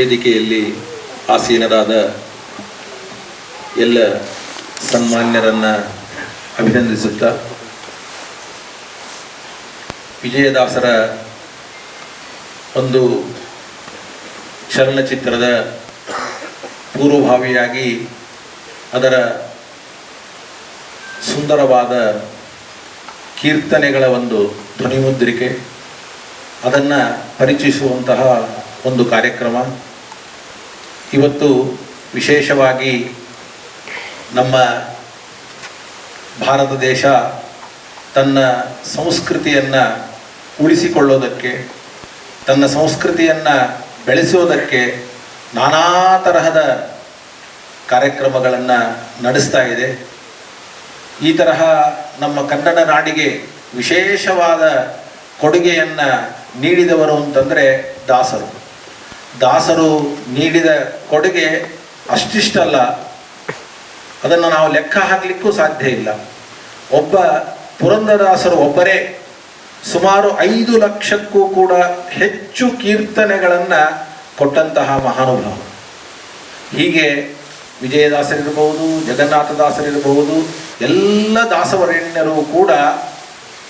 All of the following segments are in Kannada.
ವೇದಿಕೆಯಲ್ಲಿ ಆಸೀನರಾದ ಎಲ್ಲ ಸನ್ಮಾನ್ಯರನ್ನು ಅಭಿನಂದಿಸುತ್ತಾ ವಿಜಯದಾಸರ ಒಂದು ಚಲನಚಿತ್ರದ ಪೂರ್ವಭಾವಿಯಾಗಿ ಅದರ ಸುಂದರವಾದ ಕೀರ್ತನೆಗಳ ಒಂದು ಧ್ವನಿಮುದ್ರಿಕೆ, ಅದನ್ನು ಪರಿಚಯಿಸುವಂತಹ ಒಂದು ಕಾರ್ಯಕ್ರಮ. ಇವತ್ತು ವಿಶೇಷವಾಗಿ ನಮ್ಮ ಭಾರತ ದೇಶ ತನ್ನ ಸಂಸ್ಕೃತಿಯನ್ನು ಉಳಿಸಿಕೊಳ್ಳೋದಕ್ಕೆ, ತನ್ನ ಸಂಸ್ಕೃತಿಯನ್ನು ಬೆಳೆಸೋದಕ್ಕೆ ನಾನಾ ತರಹದ ಕಾರ್ಯಕ್ರಮಗಳನ್ನು ನಡೆಸ್ತಾ ಇದೆ. ಈ ತರಹ ನಮ್ಮ ಕನ್ನಡ ನಾಡಿಗೆ ವಿಶೇಷವಾದ ಕೊಡುಗೆಯನ್ನು ನೀಡಿದವರು ಅಂತಂದರೆ ದಾಸರು. ದಾಸರು ನೀಡಿದ ಕೊಡುಗೆ ಅಷ್ಟಿಷ್ಟಲ್ಲ. ಅದನ್ನು ನಾವು ಲೆಕ್ಕ ಹಾಕಲಿಕ್ಕೂ ಸಾಧ್ಯ ಇಲ್ಲ. ಒಬ್ಬ ಪುರಂದರದಾಸರು ಒಬ್ಬರೇ ಸುಮಾರು ಐದು ಲಕ್ಷಕ್ಕೂ ಕೂಡ ಹೆಚ್ಚು ಕೀರ್ತನೆಗಳನ್ನು ಕೊಟ್ಟಂತಹ ಮಹಾನುಭಾವ. ಹೀಗೆ ವಿಜಯದಾಸರಿರಬಹುದು ಜಗನ್ನಾಥದಾಸರಿರಬಹುದು, ಎಲ್ಲ ದಾಸವರೇಣ್ಯರು ಕೂಡ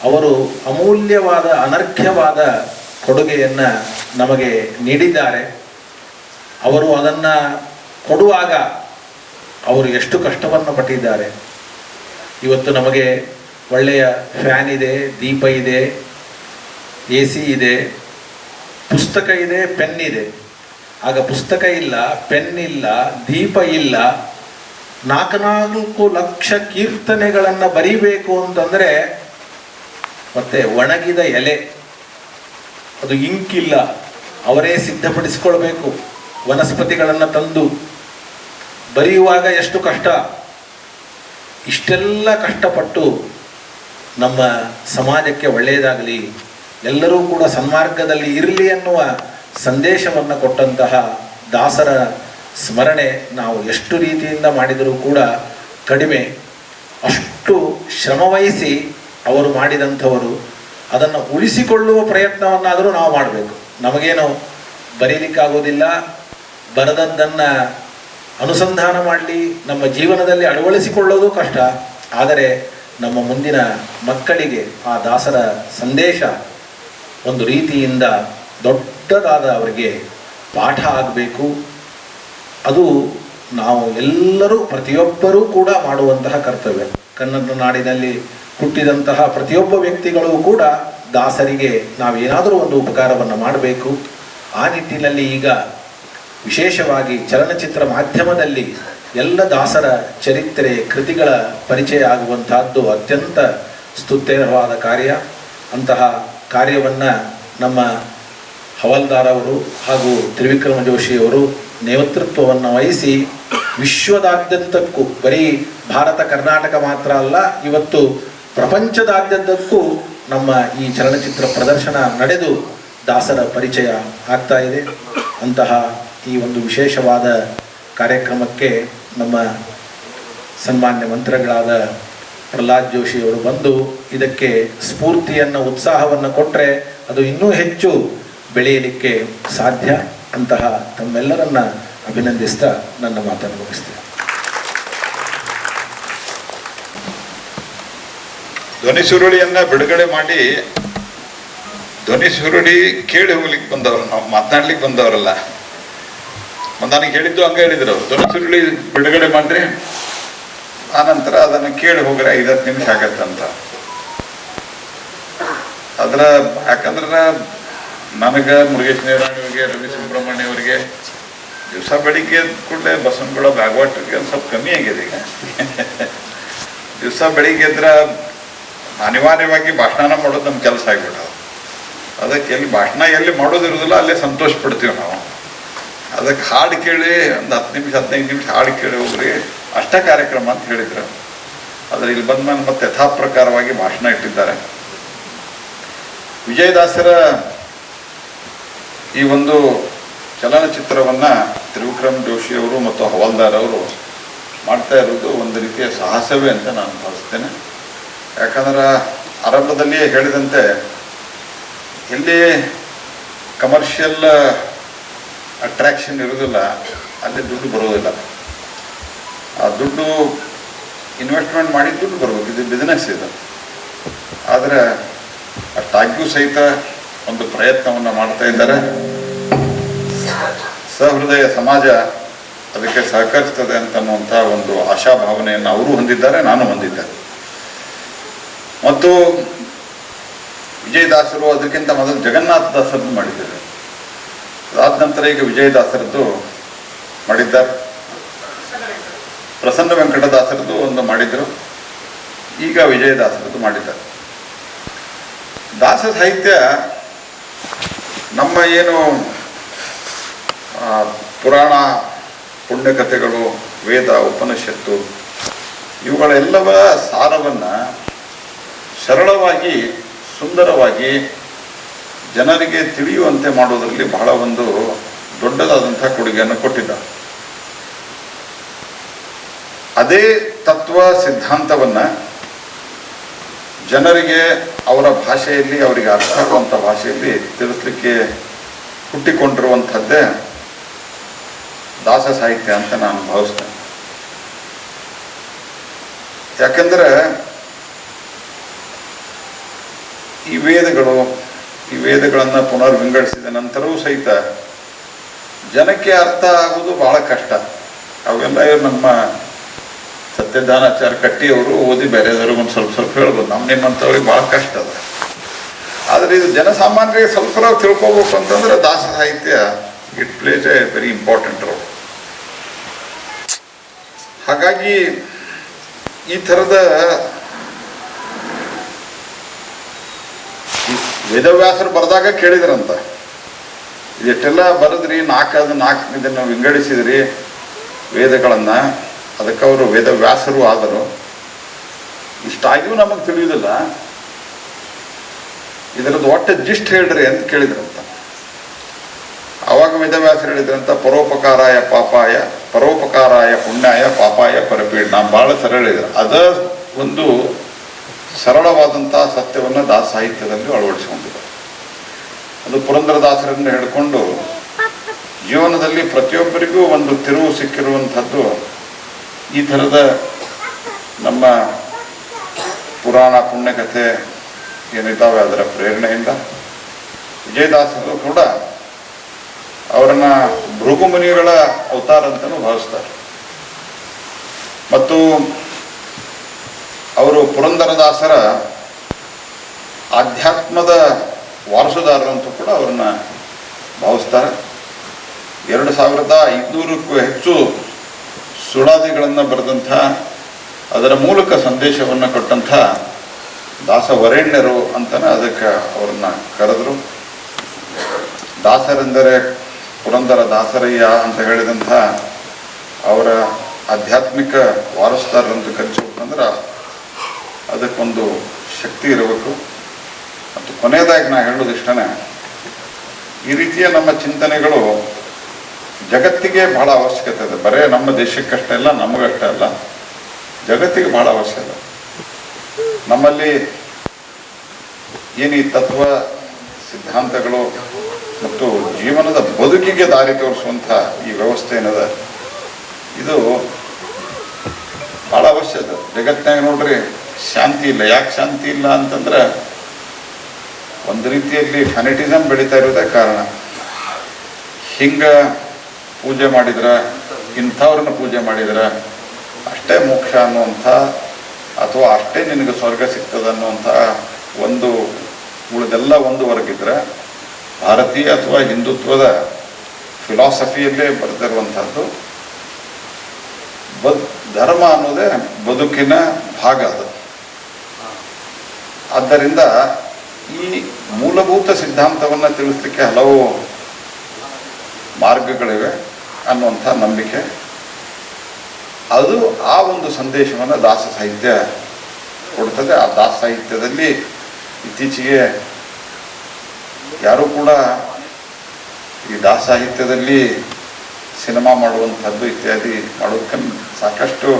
ಅವರು ಅಮೂಲ್ಯವಾದ, ಅನರ್ಘ್ಯವಾದ ಕೊಡುಗೆಯನ್ನು ನಮಗೆ ನೀಡಿದ್ದಾರೆ. ಅವರು ಅದನ್ನು ಕೊಡುವಾಗ ಅವರು ಎಷ್ಟು ಕಷ್ಟವನ್ನು ಪಟ್ಟಿದ್ದಾರೆ. ಇವತ್ತು ನಮಗೆ ಒಳ್ಳೆಯ ಫ್ಯಾನ್ ಇದೆ, ದೀಪ ಇದೆ ಎ ಸಿ ಇದೆ, ಪುಸ್ತಕ ಇದೆ, ಪೆನ್ ಇದೆ. ಆಗ ಪುಸ್ತಕ ಇಲ್ಲ, ಪೆನ್ ಇಲ್ಲ, ದೀಪ ಇಲ್ಲ ನಾಲ್ಕು ಲಕ್ಷ ಕೀರ್ತನೆಗಳನ್ನು ಬರೀಬೇಕು ಅಂತಂದರೆ ಮತ್ತೆ ಒಣಗಿದ ಎಲೆ. ಅದು ಇಂಕಿಲ್ಲ. ಅವರೇ ಸಿದ್ಧಪಡಿಸಿಕೊಳ್ಬೇಕು. ವನಸ್ಪತಿಗಳನ್ನು ತಂದು. ಬರೆಯುವಾಗ ಎಷ್ಟು ಕಷ್ಟ. ಇಷ್ಟೆಲ್ಲ ಕಷ್ಟಪಟ್ಟು ನಮ್ಮ ಸಮಾಜಕ್ಕೆ ಒಳ್ಳೆಯದಾಗಲಿ, ಎಲ್ಲರೂ ಕೂಡ ಸನ್ಮಾರ್ಗದಲ್ಲಿ ಇರಲಿ ಅನ್ನುವ ಸಂದೇಶವನ್ನು ಕೊಟ್ಟಂತಹ ದಾಸರ ಸ್ಮರಣೆ ನಾವು ಎಷ್ಟು ರೀತಿಯಿಂದ ಮಾಡಿದರೂ ಕೂಡ ಕಡಿಮೆ. ಅಷ್ಟು ಶ್ರಮವಹಿಸಿ ಅವರು ಮಾಡಿದಂಥವರು ಅದನ್ನು ಉಳಿಸಿಕೊಳ್ಳುವ ಪ್ರಯತ್ನವನ್ನಾದರೂ ನಾವು ಮಾಡಬೇಕು. ನಮಗೇನು ಬರೀಲಿಕ್ಕಾಗೋದಿಲ್ಲ. ಬರದದ್ದನ್ನು ಅನುಸಂಧಾನ ಮಾಡಲಿ, ನಮ್ಮ ಜೀವನದಲ್ಲಿ ಅಳವಡಿಸಿಕೊಳ್ಳೋದು ಕಷ್ಟ. ಆದರೆ ನಮ್ಮ ಮುಂದಿನ ಮಕ್ಕಳಿಗೆ ಆ ದಾಸರ ಸಂದೇಶ ಒಂದು ರೀತಿಯಿಂದ ದೊಡ್ಡದಾದ ಅವರಿಗೆ ಪಾಠ ಆಗಬೇಕು. ಅದು ನಾವು ಎಲ್ಲರೂ ಪ್ರತಿಯೊಬ್ಬರೂ ಕೂಡ ಮಾಡುವಂತಹ ಕರ್ತವ್ಯ. ಕನ್ನಡ ನಾಡಿನಲ್ಲಿ ಹುಟ್ಟಿದಂತಹ ಪ್ರತಿಯೊಬ್ಬ ವ್ಯಕ್ತಿಗಳು ಕೂಡ ದಾಸರಿಗೆ ನಾವೇನಾದರೂ ಒಂದು ಉಪಕಾರವನ್ನು ಮಾಡಬೇಕು. ಆ ನಿಟ್ಟಿನಲ್ಲಿ ಈಗ ವಿಶೇಷವಾಗಿ ಚಲನಚಿತ್ರ ಮಾಧ್ಯಮದಲ್ಲಿ ಎಲ್ಲ ದಾಸರ ಚರಿತ್ರೆ, ಕೃತಿಗಳ ಪರಿಚಯ ಆಗುವಂತಹದ್ದು ಅತ್ಯಂತ ಸ್ತುತ್ಯವಾದ ಕಾರ್ಯ. ಅಂತಹ ಕಾರ್ಯವನ್ನು ನಮ್ಮ ಹವಲ್ದಾರ್ ಅವರು ಹಾಗೂ ತ್ರಿವಿಕ್ರಮ ಜೋಶಿಯವರು ನೇತೃತ್ವವನ್ನು ವಹಿಸಿ ವಿಶ್ವದಾದ್ಯಂತಕ್ಕೂ ಬರೀ ಭಾರತ, ಕರ್ನಾಟಕ ಮಾತ್ರ ಅಲ್ಲ, ಇವತ್ತು ಪ್ರಪಂಚದಾದ್ಯಂತಕ್ಕೂ ನಮ್ಮ ಈ ಚಲನಚಿತ್ರ ಪ್ರದರ್ಶನ ನಡೆದು ದಾಸರ ಪರಿಚಯ ಆಗ್ತಾ ಇದೆ. ಅಂತಹ ಈ ಒಂದು ವಿಶೇಷವಾದ ಕಾರ್ಯಕ್ರಮಕ್ಕೆ ನಮ್ಮ ಸನ್ಮಾನ್ಯ ಮಂತ್ರಗಳಾದ ಪ್ರಹ್ಲಾದ್ ಜೋಶಿಯವರು ಬಂದು ಇದಕ್ಕೆ ಸ್ಫೂರ್ತಿಯನ್ನು, ಉತ್ಸಾಹವನ್ನು ಕೊಟ್ಟರೆ ಅದು ಇನ್ನೂ ಹೆಚ್ಚು ಬೆಳೆಯಲಿಕ್ಕೆ ಸಾಧ್ಯ ಅಂತಹ ತಮ್ಮೆಲ್ಲರನ್ನ ಅಭಿನಂದಿಸ್ತಾ ನನ್ನ ಮಾತನ್ನು ಮುಗಿಸ್ತೇನೆ. ಧ್ವನಿ ಸುರುಳಿಯನ್ನ ಬಿಡುಗಡೆ ಮಾಡಿ, ಧ್ವನಿ ಸುರುಳಿ ಕೇಳಿ ಹೋಗ್ಲಿಕ್ಕೆ ಬಂದವರು ನಾವು, ಮಾತನಾಡ್ಲಿಕ್ಕೆ ಬಂದವರಲ್ಲ. ನನಗೆ ಹೇಳಿದ್ದು ಹಂಗ ಹೇಳಿದ್ರು ಧ್ವನಿ ಸುರುಳಿ ಬಿಡುಗಡೆ ಮಾಡ್ರಿ ಆನಂತರ ಅದನ್ನು ಕೇಳಿ ಹೋಗ್ರಿ ಐದತ್ತು ನಿಮಿಷ ಆಗತ್ತಂತ. ಅದ್ರ, ಯಾಕಂದ್ರೆ ನನಗೆ ಮುರುಗೇಶ್ ನೇರಾಣಿಯವರಿಗೆ ರವಿ ಸುಬ್ರಹ್ಮಣ್ಯ ಅವರಿಗೆ, ದಿವಸ ಬೆಳಿಗ್ಗೆ ಕೂಡಲೇ ಬಸವನಗೌಡ ಒಂದು ಸ್ವಲ್ಪ ಕಮ್ಮಿ ಆಗಿದೆ ಈಗ. ದಿವಸ ಬೆಳಿಗ್ಗೆ ಎದ್ರ ಅನಿವಾರ್ಯವಾಗಿ ಭಾಷಣ ಮಾಡೋದು ನಮ್ಮ ಕೆಲಸ ಆಗಿಬಿಟ್ಟು ಅದಕ್ಕೆ ಎಲ್ಲಿ ಭಾಷಣ ಎಲ್ಲಿ ಮಾಡೋದಿರೋದಿಲ್ಲ, ಅಲ್ಲೇ ಸಂತೋಷ ಪಡ್ತೀವಿ ನಾವು. ಅದಕ್ಕೆ ಹಾಡು ಕೇಳಿ, ಒಂದು ಹತ್ತು ನಿಮಿಷ, ಹದಿನೈದು ನಿಮಿಷ ಹಾಡು ಕೇಳಿ ಹೋಗ್ರಿ, ಅಷ್ಟ ಕಾರ್ಯಕ್ರಮ ಅಂತ ಹೇಳಿದ್ರು. ಆದರೆ ಇಲ್ಲಿ ಬಂದ ಮೇಲೆ ಮತ್ತೆ ಯಥಾ ಪ್ರಕಾರವಾಗಿ ಭಾಷಣ ಇಟ್ಟಿದ್ದಾರೆ. ವಿಜಯದಾಸರ ಈ ಒಂದು ಚಲನಚಿತ್ರವನ್ನ ತ್ರಿವಿಕ್ರಮ್ ಜೋಶಿ ಅವರು ಮತ್ತು ಹವಾಲ್ದಾರ್ ಅವರು ಮಾಡ್ತಾ ಇರೋದು ಒಂದು ರೀತಿಯ ಸಾಹಸವೇ ಅಂತ ನಾನು ಭಾವಿಸ್ತೇನೆ. ಯಾಕಂದ್ರೆ ಆರಂಭದಲ್ಲಿಯೇ ಹೇಳಿದಂತೆ ಇಲ್ಲಿ ಕಮರ್ಷಿಯಲ್ ಅಟ್ರಾಕ್ಷನ್ ಇರೋದಿಲ್ಲ ಅಲ್ಲಿ ದುಡ್ಡು ಬರೋದಿಲ್ಲ ಆ ದುಡ್ಡು ಇನ್ವೆಸ್ಟ್ಮೆಂಟ್ ಮಾಡಿ ದುಡ್ಡು ಬರಬೇಕು, ಇದು ಬಿಸ್ನೆಸ್ ಇದು. ಆದರೆ ಅಷ್ಟಾಗ್ಯೂ ಸಹಿತ ಒಂದು ಪ್ರಯತ್ನವನ್ನು ಮಾಡ್ತಾ ಇದ್ದಾರೆ. ಸಹೃದಯ ಸಮಾಜ ಅದಕ್ಕೆ ಸಹಕರಿಸ್ತದೆ ಅಂತನ್ನುವಂಥ ಒಂದು ಆಶಾಭಾವನೆಯನ್ನು ಅವರು ಹೊಂದಿದ್ದಾರೆ, ನಾನು ಹೊಂದಿದ್ದೆ ಮತ್ತು ವಿಜಯದಾಸರು ಅದಕ್ಕಿಂತ ಮೊದಲು ಜಗನ್ನಾಥ ದಾಸರದ್ದು ಮಾಡಿದ್ದಾರೆ. ಅದಾದ ನಂತರ ಈಗ ವಿಜಯದಾಸರದ್ದು ಮಾಡಿದ್ದಾರೆ. ಪ್ರಸನ್ನ ವೆಂಕಟದಾಸರದ್ದು ಒಂದು ಮಾಡಿದರು. ಈಗ ವಿಜಯದಾಸರದ್ದು ಮಾಡಿದ್ದಾರೆ. ದಾಸ ಸಾಹಿತ್ಯ ನಮ್ಮ ಏನು ಪುರಾಣ ಪುಣ್ಯಕಥೆಗಳು, ವೇದ, ಉಪನಿಷತ್ತು ಇವುಗಳೆಲ್ಲವ ಸಾರವನ್ನು ಸರಳವಾಗಿ, ಸುಂದರವಾಗಿ ಜನರಿಗೆ ತಿಳಿಯುವಂತೆ ಮಾಡುವುದರಲ್ಲಿ ಬಹಳ ಒಂದು ದೊಡ್ಡದಾದಂಥ ಕೊಡುಗೆಯನ್ನು ಕೊಟ್ಟಿದ್ದ. ಅದೇ ತತ್ವ ಸಿದ್ಧಾಂತವನ್ನು ಜನರಿಗೆ ಅವರ ಭಾಷೆಯಲ್ಲಿ, ಅವರಿಗೆ ಅರ್ಥ ಆಗುವಂಥ ಭಾಷೆಯಲ್ಲಿ ತಿಳಿಸ್ಲಿಕ್ಕೆ ಹುಟ್ಟಿಕೊಂಡಿರುವಂಥದ್ದೇ ದಾಸ ಸಾಹಿತ್ಯ ಅಂತ ನಾನು ಭಾವಿಸ್ತೇನೆ. ಯಾಕಂದ್ರೆ ಈ ವೇದಗಳು, ಈ ವೇದಗಳನ್ನು ಪುನರ್ ವಿಂಗಡಿಸಿದ ನಂತರವೂ ಸಹಿತ ಜನಕ್ಕೆ ಅರ್ಥ ಆಗುವುದು ಬಹಳ ಕಷ್ಟ. ಅವೆಲ್ಲ ನಮ್ಮ ಕಟ್ಟಿ ಕಟ್ಟಿಯವರು ಓದಿ ಬೇರೆದವ್ರಿಗೆ ಒಂದು ಸ್ವಲ್ಪ ಸ್ವಲ್ಪ ಹೇಳ್ಬೋದು. ನಮ್ಮ ನಿಮ್ಮಂಥವ್ರಿಗೆ ಭಾಳ ಕಷ್ಟ ಅದ. ಆದರೆ ಇದು ಜನಸಾಮಾನ್ಯರಿಗೆ ಸ್ವಲ್ಪ ತಿಳ್ಕೊಬೇಕು ಅಂತಂದ್ರೆ ದಾಸ ಸಾಹಿತ್ಯ it plays a very important role. ಹಾಗಾಗಿ ಈ ಥರದ ವೇದವ್ಯಾಸರು ಬರೆದಾಗ ಕೇಳಿದ್ರಂತ. ಇದೆಷ್ಟೆಲ್ಲ ಬರೆದ್ರಿ ನಾಲ್ಕದು ನಾಲ್ಕು ಇದನ್ನು ವಿಂಗಡಿಸಿದ್ರಿ, ವೇದಗಳನ್ನು. ಅದಕ್ಕೆ ಅವರು ವೇದವ್ಯಾಸರು ಆದರು. ಇಷ್ಟಾಗಿಯೂ ನಮಗೆ ತಿಳಿಯುವುದಿಲ್ಲ ಇದರದ್ದು ಒಟ್ಟು ಜಿಸ್ಟ್ ಹೇಳ್ರಿ ಅಂತ ಕೇಳಿದ್ರಂತ. ಆವಾಗ ವೇದವ್ಯಾಸರು ಹೇಳಿದ್ರಂತ, ಪರೋಪಕಾರಾಯ ಪಾಪಾಯ, ಪರೋಪಕಾರಾಯ ಪುಣ್ಯಾಯ ಪಾಪಾಯ ಪರಪೀಡ್. ನಾನು ಭಾಳ ಸರಳ ಹೇಳಿದ್ರು ಅದ ಒಂದು ಸರಳವಾದಂಥ ಸತ್ಯವನ್ನು ದಾಸ ಸಾಹಿತ್ಯದಲ್ಲಿ ಅಳವಡಿಸಿಕೊಂಡಿದ್ದಾರೆ ಅದು ಪುರಂದರದಾಸರನ್ನು ಹಿಡ್ಕೊಂಡು ಜೀವನದಲ್ಲಿ ಪ್ರತಿಯೊಬ್ಬರಿಗೂ ಒಂದು ತಿರುವು ಸಿಕ್ಕಿರುವಂಥದ್ದು ಈ ಥರದ ನಮ್ಮ ಪುರಾಣ ಪುಣ್ಯಕಥೆ ಏನಿದ್ದಾವೆ ಅದರ ಪ್ರೇರಣೆಯಿಂದ ವಿಜಯದಾಸರು ಕೂಡ ಅವರನ್ನ ಭೃಗುಮುನಿಗಳ ಅವತಾರ ಅಂತಲೂ ಭಾವಿಸ್ತಾರೆ. ಮತ್ತು ಅವರು ಪುರಂದರದಾಸರ ಆಧ್ಯಾತ್ಮದ ವಾರಸುದಾರರಂತೂ ಕೂಡ ಅವರನ್ನ ಭಾವಿಸ್ತಾರೆ. ಎರಡು ಸಾವಿರದ ಐದುನೂರಕ್ಕೂ ಹೆಚ್ಚು ಸುಳಾದಿಗಳನ್ನು ಬರೆದಂಥ ಅದರ ಮೂಲಕ ಸಂದೇಶವನ್ನು ಕೊಟ್ಟಂಥ ದಾಸವರೇಣ್ಯರು ಅಂತಲೇ ಅದಕ್ಕೆ ಅವ್ರನ್ನ ಕರೆದರು. ದಾಸರೆಂದರೆ ಪುರಂದರ ದಾಸರಯ್ಯ ಅಂತ ಹೇಳಿದಂಥ ಅವರ ಆಧ್ಯಾತ್ಮಿಕ ವಾರಸುದಾರರಂತ ಕರೆಸಬೇಕಂದ್ರೆ ಅದಕ್ಕೊಂದು ಶಕ್ತಿ ಇರಬೇಕು. ಮತ್ತು ಕೊನೆಯದಾಗಿ ನಾ ಹೇಳೋದು ಇಷ್ಟನೇ, ಈ ರೀತಿಯ ನಮ್ಮ ಚಿಂತನೆಗಳು ಜಗತ್ತಿಗೆ ಬಹಳ ಅವಶ್ಯಕತೆ ಇದೆ. ಬರೇ ನಮ್ಮ ದೇಶಕ್ಕಷ್ಟೇ ಅಲ್ಲ, ನಮಗಷ್ಟೇ ಅಲ್ಲ, ಜಗತ್ತಿಗೆ ಬಹಳ ಅವಶ್ಯಕತೆ ನಮ್ಮಲ್ಲಿ ಏನು ಈ ತತ್ವ ಸಿದ್ಧಾಂತಗಳು ಮತ್ತು ಜೀವನದ ಬದುಕಿಗೆ ದಾರಿ ತೋರಿಸುವಂಥ ಈ ವ್ಯವಸ್ಥೆ ಏನದ? ಇದು ಭಾಳ ಅವಶ್ಯ ಅದ ಜಗತ್ತಿನಾಗ ನೋಡ್ರಿ ಶಾಂತಿ ಇಲ್ಲ. ಯಾಕೆ ಶಾಂತಿ ಇಲ್ಲ ಅಂತಂದ್ರೆ ಒಂದು ರೀತಿಯಲ್ಲಿ ಫೆನೆಟಿಸಮ್ ಬೆಳೀತಾ ಇರೋದೇ ಕಾರಣ. ಹಿಂಗ ಪೂಜೆ ಮಾಡಿದ್ರ, ಇಂಥವ್ರನ್ನ ಪೂಜೆ ಮಾಡಿದ್ರ ಅಷ್ಟೇ ಮೋಕ್ಷ ಅನ್ನುವಂಥ ಅಥವಾ ಅಷ್ಟೇ ನಿನಗೆ ಸ್ವರ್ಗ ಸಿಗ್ತದೆ ಅನ್ನುವಂಥ ಒಂದು ಉಳಿದೆಲ್ಲ ಒಂದು ವರ್ಗಿದ್ರೆ ಭಾರತೀಯ ಅಥವಾ ಹಿಂದುತ್ವದ ಫಿಲಾಸಫಿಯಲ್ಲೇ ಬರೆದಿರುವಂಥದ್ದು, ಬದ್ ಧರ್ಮ ಅನ್ನೋದೇ ಬದುಕಿನ ಭಾಗ ಅದು. ಆದ್ದರಿಂದ ಈ ಮೂಲಭೂತ ಸಿದ್ಧಾಂತವನ್ನು ತಿಳಿಸ್ಲಿಕ್ಕೆ ಹಲವು ಮಾರ್ಗಗಳಿವೆ ಅನ್ನುವಂಥ ನಂಬಿಕೆ. ಅದು ಆ ಒಂದು ಸಂದೇಶವನ್ನು ದಾಸ ಸಾಹಿತ್ಯ ಕೊಡ್ತದೆ. ಆ ದಾಸ ಸಾಹಿತ್ಯದಲ್ಲಿ ಇತ್ತೀಚೆಗೆ ಯಾರೂ ಕೂಡ ಈ ದಾಸ ಸಾಹಿತ್ಯದಲ್ಲಿ ಸಿನಿಮಾ ಮಾಡುವಂಥದ್ದು ಇತ್ಯಾದಿ ಮಾಡೋದಕ್ಕೆ ಸಾಕಷ್ಟು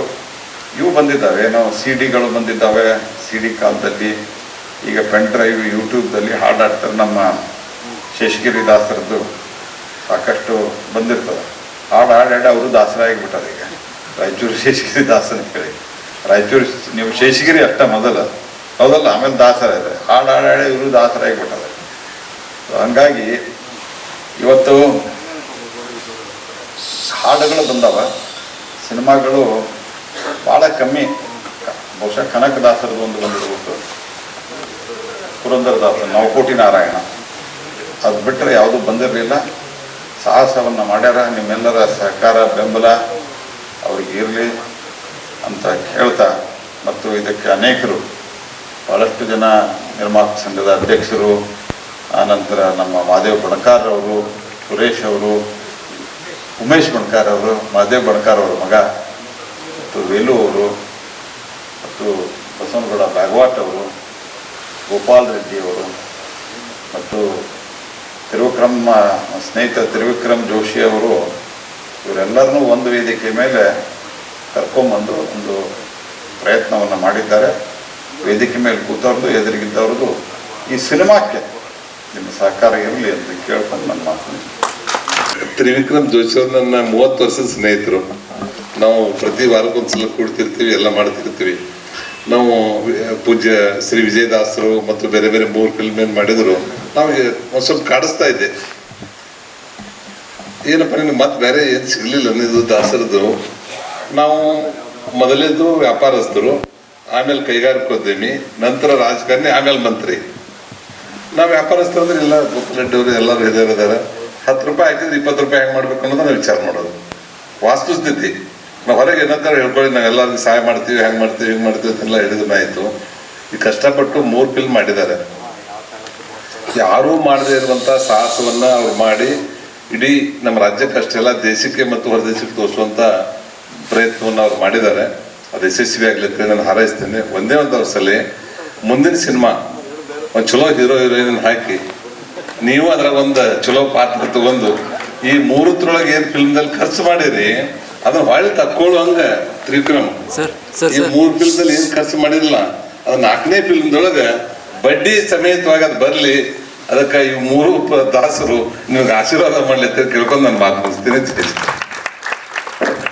ಇವು ಬಂದಿದ್ದಾವೆ. ಏನೋ ಸಿ ಡಿಗಳು ಬಂದಿದ್ದಾವೆ. ಸಿ ಡಿ ಕಾಲದಲ್ಲಿ ಈಗ ಪೆನ್ ಡ್ರೈವ್ ಯೂಟ್ಯೂಬ್ದಲ್ಲಿ ಹಾಡಾಡ್ತಾರೆ ನಮ್ಮ ಶೇಷಗಿರಿ ದಾಸರದ್ದು ಸಾಕಷ್ಟು ಬಂದಿರ್ತದೆ. ಹಾಡು ಹಾಡು ಹಾಡು ಅವರು ದಾಸರ ಆಗಿಬಿಟ್ಟಾರೆ ಈಗ. ರಾಯಚೂರು ಶೇಷಗಿರಿ ದಾಸನ ಕೇಳಿ ರಾಯಚೂರು ನೀವು ಶೇಷಗಿರಿ ಅಷ್ಟ ಮೊದಲ. ಹೌದಲ್ಲ, ಆಮೇಲೆ ದಾಸರ ಇದೆ. ಹಾಡು ಹಾಡು ಹಾಡು ಇವರು ದಾಸರ ಆಗಿಬಿಟ್ಟಾರೆ. So, ಹಂಗಾಗಿ ಇವತ್ತು ಹಾಡುಗಳು ಬಂದವ. ಸಿನಿಮಾಗಳು ಭಾಳ ಕಮ್ಮಿ. ಬಹುಶಃ ಕನಕದಾಸರದ್ದು ಒಂದು ಬಂದಿರ್ಬೇಕು ಪುರಂದರದಾಸ ನವಕೋಟಿ ನಾರಾಯಣ ಅದು ಬಿಟ್ಟರೆ ಯಾವುದೂ ಬಂದಿರಲಿಲ್ಲ. ಸಾಹಸವನ್ನು ಮಾಡ್ಯಾರ, ನಿಮ್ಮೆಲ್ಲರ ಸಹಕಾರ, ಬೆಂಬಲ ಅವ್ರಿಗೆ ಇರಲಿ ಅಂತ ಹೇಳ್ತಾ ಮತ್ತು ಇದಕ್ಕೆ ಅನೇಕರು ಭಾಳಷ್ಟು ಜನ ನಿರ್ಮಾಪಕ ಸಂಘದ ಅಧ್ಯಕ್ಷರು ಆನಂತರ ನಮ್ಮ ಮಹಾದೇವ್ ಬಣಕಾರ್ ಅವರು, ಸುರೇಶ್ ಅವರು, ಉಮೇಶ್ ಬಣಕಾರ್ ಅವರು, ಮಹಾದೇವ್ ಬಣಕಾರ್ ಅವರ ಮಗ ಮತ್ತು ವೇಲು ಅವರು ಮತ್ತು ಬಸವನಗೌಡ ಭಾಗವಾಟ್ ಅವರು. ಗೋಪಾಲ್ ರೆಡ್ಡಿ ಅವರು ಮತ್ತು ತ್ರಿವಿಕ್ರಮ್, ಸ್ನೇಹಿತ ತಿರುವಿಕ್ರಮ್ ಜೋಶಿ ಅವರು, ಇವರೆಲ್ಲರನ್ನೂ ಒಂದು ವೇದಿಕೆ ಮೇಲೆ ಕರ್ಕೊಂಬಂದು ಒಂದು ಪ್ರಯತ್ನವನ್ನು ಮಾಡಿದ್ದಾರೆ. ವೇದಿಕೆ ಮೇಲೆ ಕೂತವ್ರದ್ದು, ಎದುರಿಗಿದ್ದವ್ರದ್ದು ಈ ಸಿನಿಮಾಕ್ಕೆ ನಿಮ್ಮ ಸಹಕಾರ ಇರಲಿ ಅಂತ ಕೇಳ್ಕೊಂಡು ನನ್ನ ಮಾತು ತ್ರಿವಿಕ್ರಮ್ ಜೋಶಿ ಅವ್ರು ನನ್ನ ಮೂವತ್ತು ವರ್ಷದ ಸ್ನೇಹಿತರು. ನಾವು ಪ್ರತಿ ವಾರಕ್ಕೊಂದ್ಸಲ ಕೂಡ್ತಿರ್ತೀವಿ, ಎಲ್ಲ ಮಾಡ್ತಿರ್ತೀವಿ. ನಾವು ಪೂಜ್ಯ ಶ್ರೀ ವಿಜಯದಾಸರು ಮತ್ತು ಬೇರೆ ಬೇರೆ ಮೂರು ಫಿಲ್ಮ್ ಏನು ಮಾಡಿದ್ರು ನಮಗೆ ಒಂದು ಸ್ವಲ್ಪ ಕಾಡಿಸ್ತಾ ಇದ್ದೆ. ಏನಪ್ಪ ನಿನಗೆ ಮತ್ತೆ ಬೇರೆ ಏನು ಸಿಗಲಿಲ್ಲ ಅನ್ನೋದು ದಾಸರದು ನಾವು ಮೊದಲೇದು ವ್ಯಾಪಾರಸ್ಥರು, ಆಮೇಲೆ ಕೈಗಾರಿಕೋದ್ಯಮಿ, ನಂತರ ರಾಜಕಾರಣಿ, ಆಮೇಲೆ ಮಂತ್ರಿ. ನಾವು ವ್ಯಾಪಾರಸ್ಥರು ಅಂದ್ರೆ ಎಲ್ಲ ರೆಡ್ಡಿ ಅವರು ಎಲ್ಲರೂ ಇದ್ದಾರೆ. ಹತ್ತು ರೂಪಾಯಿ ಹಾಕಿದ್ರೆ ಇಪ್ಪತ್ತು ರೂಪಾಯಿ ಹೆಂಗೆ ಮಾಡ್ಬೇಕು ಅನ್ನೋದನ್ನ ವಿಚಾರ ಮಾಡೋದು. ವಾಸ್ತುಸ್ಥಿತಿ. ಹೊರಗೆ ಏನಂತಾರೆ ಹೇಳ್ಕೊಳ್ಳಿ, ನಾವು ಎಲ್ಲರಿಗೂ ಸಹಾಯ ಮಾಡ್ತೀವಿ, ಹೆಂಗೆ ಮಾಡ್ತೀವಿ, ಹಿಂಗೆ ಮಾಡ್ತೀವಿ ಅಂತೆಲ್ಲ ಹೇಳಿದ್ರೆ ಆಯಿತು. ಈ ಕಷ್ಟಪಟ್ಟು ಮೂರು ಫಿಲ್ಮ್ ಮಾಡಿದ್ದಾರೆ. ಯಾರೂ ಮಾಡದೇ ಇರುವಂಥ ಸಾಹಸವನ್ನು ಅವ್ರು ಮಾಡಿ ಇಡೀ ನಮ್ಮ ರಾಜ್ಯಕ್ಕೆ ಅಷ್ಟೆಲ್ಲ ದೇಶಕ್ಕೆ ಮತ್ತು ಹೊರದೇಶಕ್ಕೆ ತೋರಿಸುವಂಥ ಪ್ರಯತ್ನವನ್ನು ಅವ್ರು ಮಾಡಿದ್ದಾರೆ. ಅದು ಯಶಸ್ವಿ ಆಗಲಿಕ್ಕೆ ನಾನು ಹಾರೈಸ್ತೇನೆ. ಒಂದೇ ಒಂದು ವರ್ಷದಲ್ಲಿ ಮುಂದಿನ ಸಿನಿಮಾ ಒಂದು ಚಲೋ ಹೀರೋ ಹೀರೋಯಿನ್ ಹಾಕಿ ನೀವು ಅದರ ಒಂದು ಚಲೋ ಪಾತ್ರ ತಗೊಂಡು ಈ ಮೂರತ್ರೊಳಗೆ ಏನು ಫಿಲ್ಮ್ದಲ್ಲಿ ಖರ್ಚು ಮಾಡಿರಿ ಅದನ್ನ ಹೊಳ್ಳಿ ತಕ್ಕೊಳ್ಳುವಂಗ ತ್ರಿವಿಕ್ರಮ್. ಈ ಮೂರು ಫಿಲ್ಮ್ದಲ್ಲಿ ಏನ್ ಖರ್ಚು ಮಾಡಿಲ್ಲ ಅದು ನಾಲ್ಕನೇ ಫಿಲ್ಮ್ದೊಳಗೆ ಬಡ್ಡಿ ಸಮೇತವಾಗಿ ಅದ್ ಬರ್ಲಿ ಅದಕ್ಕೆ ಈ ಮೂರು ದಾಸರು ನಿಮ್ಗೆ ಆಶೀರ್ವಾದ ಮಾಡ್ಲಿ ಅಂತ ಕೇಳ್ಕೊಂಡು ನಾನು ಮಾತು ಮುಗಿಸ್ತೀನಿ.